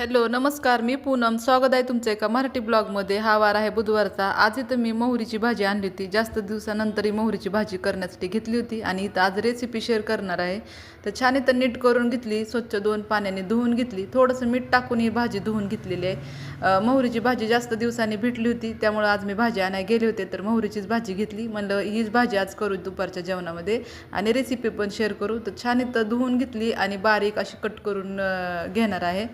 Hello नमस्कार. मी पूनम. स्वागत आहे तुमचं एका मराठी ब्लॉगमध्ये. हा वार आहे बुधवारचा. आज इथं मी मोहरीची भाजी आणली होती. जास्त दिवसानंतर ही मोहरीची भाजी करण्यासाठी घेतली होती आणि इथं आज रेसिपी शेअर करणार आहे. तर छान इथं नीट करून घेतली स्वच्छ दोन पाण्याने धुवून घेतली. थोडंसं मीठ टाकून ही भाजी धुवून घेतलेली आहे. मोहरीची भाजी जास्त दिवसांनी भेटली होती. त्यामुळं आज मी भाजी आणायला गेले होते. तर मोहरीचीच भाजी घेतली. म्हणलं हीच भाजी आज करू दुपारच्या जेवणामध्ये आणि रेसिपी पण शेअर करू. तर छान इथं धुवून घेतली आणि बारीक अशी कट करून घेणार आहे.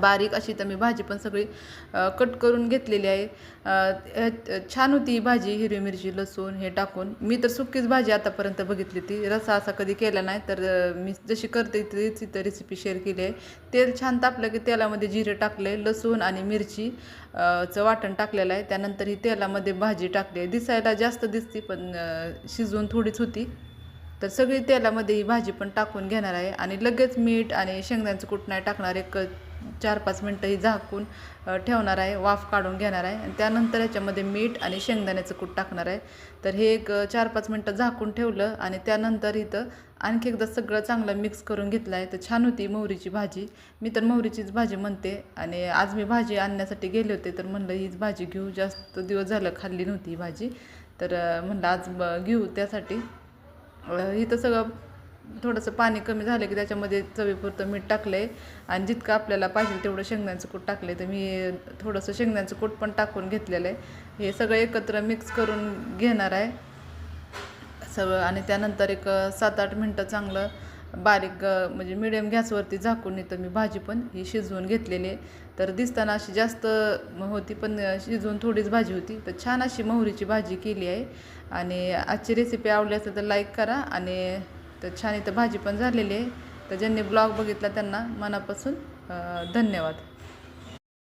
बारीक अशी तर मी भाजी पण सगळी कट करून घेतलेली आहे. छान होती भाजी हिरवी मिरची लसूण हे टाकून. मी तर सुकीच भाजी आतापर्यंत बघितली ती. रसा असा कधी केला नाही तर मी जशी करते तीच इथं रेसिपी शेअर केली आहे. तेल छान तापलं की तेलामध्ये जिरे टाकले लसूण आणि मिरची चं वाटण टाकलेलं आहे. त्यानंतर ही तेलामध्ये भाजी टाकली आहे. दिसायला जास्त दिसती पण शिजवून थोडीच होती. तर सगळी तेलामध्ये ही भाजी पण टाकून घेणार आहे. आणि लगेच मीठ आणि शेंगदाण्याचं कूट नाही टाकणार एक चार पाच मिनटं ही झाकून ठेवणार आहे वाफ काढून घेणार आहे. आणि त्यानंतर ह्याच्यामध्ये मीठ आणि शेंगदाण्याचं कूट टाकणार आहे. तर हे एक चार पाच मिनटं झाकून ठेवलं आणि त्यानंतर इथं आणखी एकदा सगळं चांगलं मिक्स करून घेतलं आहे. तर छान होती मोहरीची भाजी. मी तर मोहरीचीच भाजी म्हणते. आणि आज मी भाजी आणण्यासाठी गेले होते तर म्हणलं हीच भाजी घेऊ. जास्त दिवस झालं खाल्ली नव्हती ही भाजी. तर म्हणलं आज ब- घेऊ त्यासाठी. इथं सगळं थोडंसं पाणी कमी झालं की त्याच्यामध्ये चवीपुरतं मीठ टाकलं आहे आणि जितकं आपल्याला पाहिजे तेवढं शेंगदाण्याचं कूट टाकलं आहे तर मी थोडंसं शेंगदाण्याचं कूट पण टाकून घेतलेलं आहे. हे सगळं एकत्र मिक्स करून घेणार आहे. सगळं आणि त्यानंतर एक सात आठ मिनटं चांगलं बारीक म्हणजे मिडियम गॅसवरती झाकून इथं मी भाजी पण ही शिजवून घेतलेली आहे. तर दिसताना अशी जास्त होती पण शिजवून थोडीच भाजी होती. तर छान अशी मोहरीची भाजी केली आहे. आणि आजची रेसिपी आवडली असेल तर लाईक करा आणि तर छान इथं भाजी पण झालेली आहे. तर ज्यांनी ब्लॉग बघितला त्यांना मनापासून धन्यवाद.